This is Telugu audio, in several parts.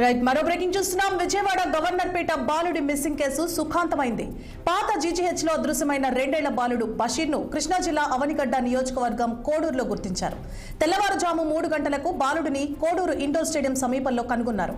రైట్ మరో బ్రేకింగ్ చూస్తున్నాం. విజయవాడ గవర్నర్ పేట బాలుడి మిస్సింగ్ కేసు సుఖాంతమైంది. పాత జీజీహెచ్లో అదృశ్యమైన రెండేళ్ళ బాలుడు బషీర్ను కృష్ణా జిల్లా అవనిగడ్డ నియోజకవర్గం కోడూరులో గుర్తించారు. తెల్లవారుజాము మూడు గంటలకు బాలుడిని కోడూరు ఇండోర్ స్టేడియం సమీపంలో కనుగొన్నారు.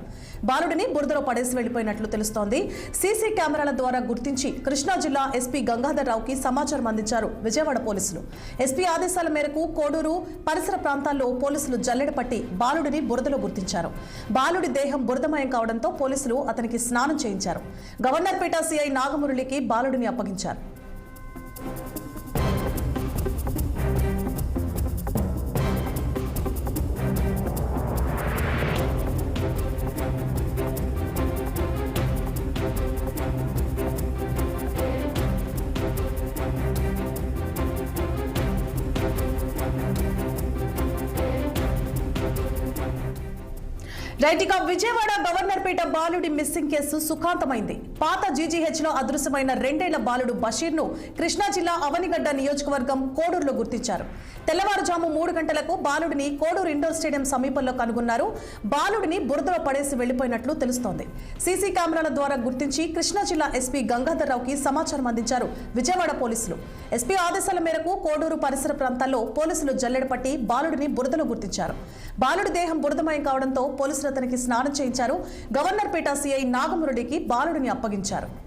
బాలుడిని బురదలో పడేసి వెళ్ళిపోయినట్లు తెలుస్తోంది. సీసీ కెమెరాల ద్వారా గుర్తించి కృష్ణా జిల్లా ఎస్పీ గంగాధర్ రావుకి సమాచారం అందించారు విజయవాడ పోలీసులు. ఎస్పీ ఆదేశాల మేరకు కోడూరు పరిసర ప్రాంతాల్లో పోలీసులు జల్లెడ పట్టి బాలుడిని బురదలో గుర్తించారు. బాలుడి దేహం బురదమయం కావడంతో పోలీసులు అతనికి స్నానం చేయించారు. గవర్నర్పేట సీఐ నాగమురళికి బాలుడిని అప్పగించారు. రైతుగా విజయవాడ గవర్నర్పేట బాలుడి మిస్సింగ్ కేసు సుఖాంతమైంది. పాత జీజీహెచ్లో అదృశ్యమైన రెండేళ్ళ బాలుడు బషీర్ను కృష్ణా జిల్లా అవనిగడ్డ నియోజకవర్గం కోడూరులో గుర్తించారు. తెల్లవారుజాము మూడు గంటలకు బాలుడిని కోడూరు ఇండోర్ స్టేడియం సమీపంలో కనుగొన్నారు. బాలుడిని బురదలో పడేసి వెళ్ళిపోయినట్లు తెలుస్తోంది. సీసీ కెమెరాల ద్వారా గుర్తించి కృష్ణా జిల్లా ఎస్పీ గంగాధర్రావుకి సమాచారం అందించారు విజయవాడ పోలీసులు. ఎస్పీ ఆదేశాల మేరకు కోడూరు పరిసర ప్రాంతాల్లో పోలీసులు జల్లెడ పట్టి బాలుడిని బురదలో గుర్తించారు. బాలుడి దేహం బురదమయం కావడంతో పోలీసులు అతనికి స్నానం చేయించారు. గవర్నర్ గవర్నర్పేట సీఐ నాగమురళికి బాలుడిని అప్పగించారు.